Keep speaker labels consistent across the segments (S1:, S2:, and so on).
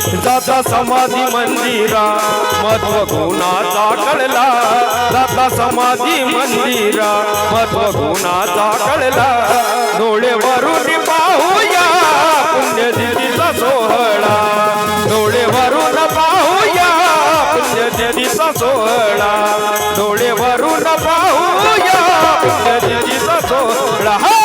S1: जाता समाधी मंदिरा महत्त्व गुणाचा कळला. जाता समाधी मंदिरा महत्त्व गुणाचा कळला. डोळे वरून पाहूया पुण्यतिथीचा सोहळा. डोळे वरून पाहूया पुण्यतिथीचा सोहळा. डोळे वरून पाहूया पुण्यतिथीचा सोहळा.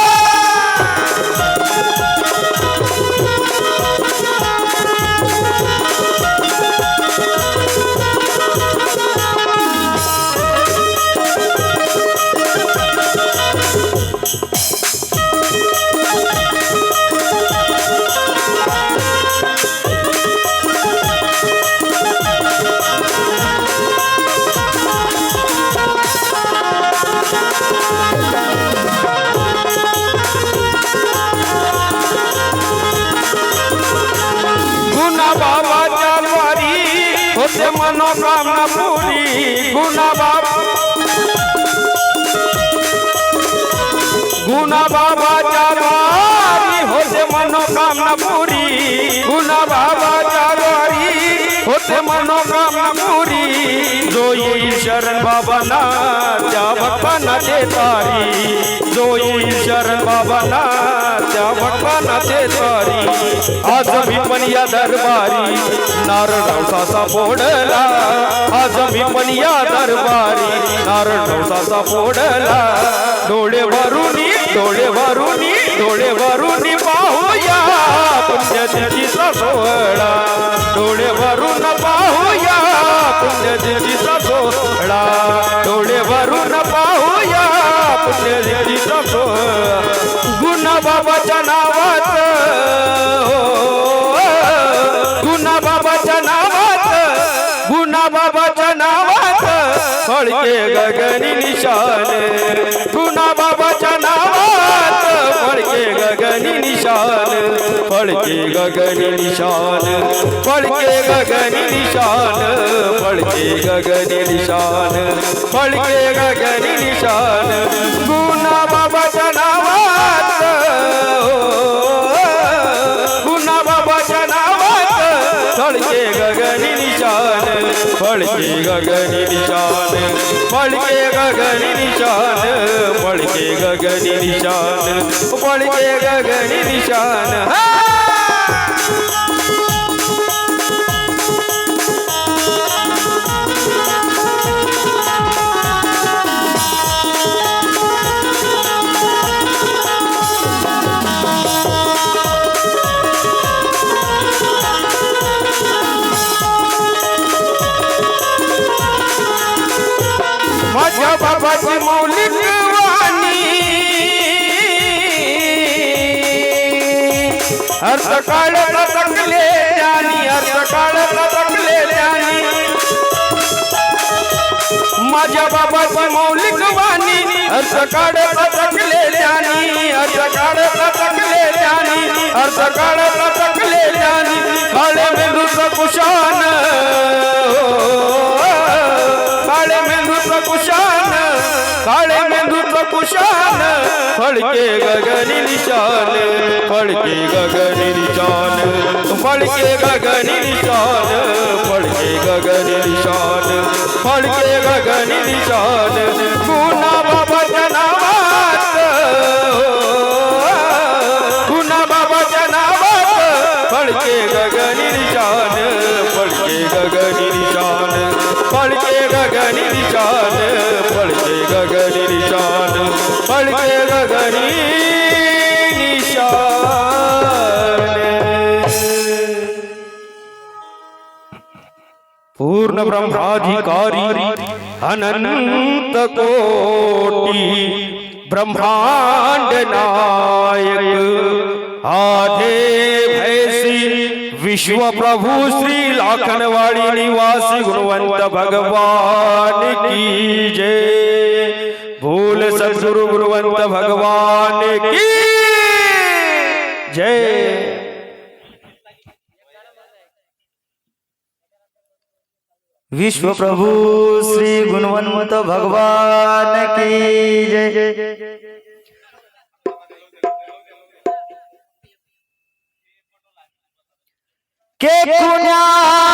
S1: हा! गुना बाबाच्या द्वारी होते मनोकामना पुरी गुना बाबा गुना बाबाच्या द्वारी होते मनोकामना शरण बाबाला त्या भक्तांना ते तारी जो येईल शरण बाबाला त्या भक्तांना ते तारी आज मी पण या दरबारी नारळ नवसाचा फोडला. आज मी पण या दरबारी नारळ नवसाचा फोडला. डोळे भरूनी डोळे भरूनी डोळे भरूनी पाहूया. पुण्यतिथीचा सोहळा. डोळे भरून पाहूया. पुण्यतिथीचा सोहळा डोळे भरून पाहूया पुण्यतिथीचा सोहळा गुण बाबाच्या नावात. गुण बाबाच्या नावात. गुण बाबाच्या नावात. फळके फळके गगन निशान फळके गगन निशान फळके गगन निशान फळके गगन निशान. गुन्हा बाबाच्या नावात गुन्हा बाबाच्या नावात फळके गगन निशान फळके गगन निशान फळके गगन निशान फळके गगन निशान फळके गगन निशान. बाबाची मौलिक वाणी अर्थ काळाला तकले ज्ञानी अर्थ काळाला तकले ज्ञानी माझ्या बाबाची मौलिक वाणी अर्थ काळाला तकले ज्ञानी अर्थ काळाला तकले ज्ञानी अर्थ काळाला तकले ज्ञानी काळे मेंदूचं कुशान. कुशान फळके गगनी निशान फळके गगनी निशान फळके गगनी निशान फड़के गगनी निशान फळके गगनी निशान गुना बाबाच्या नावात गुना बाबाच्या नावात फळके गगनी निशान फड़के गगनी निशान फळके गगनी निशान निशान. फळके गगनी पूर्ण ब्रह्माधिकारी अनंत कोटी ब्रह्मांड नायक आधे भैसी विश्व प्रभु श्री लाखनवाडी निवासी गुणवंत भगवान की जय. भूल सद्गुरु गुरुवंत भगवान की। जय।
S2: विश्व प्रभु श्री गुणवंत भगवान की जय। के कुण्या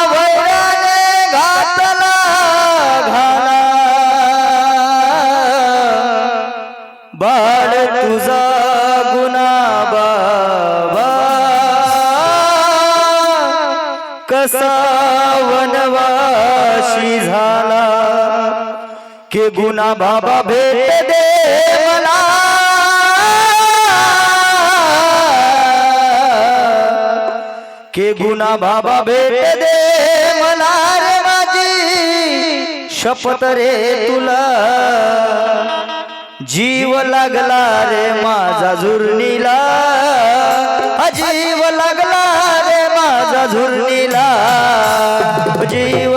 S2: के गुना बाबा भेट दे मला के गुना बाबा भेट दे मला रे माझी। शपथ रे तुला। जीव लागला रे माझा झुरणीला। अजीव जीव लागला रे माझा झुरणीला। जीव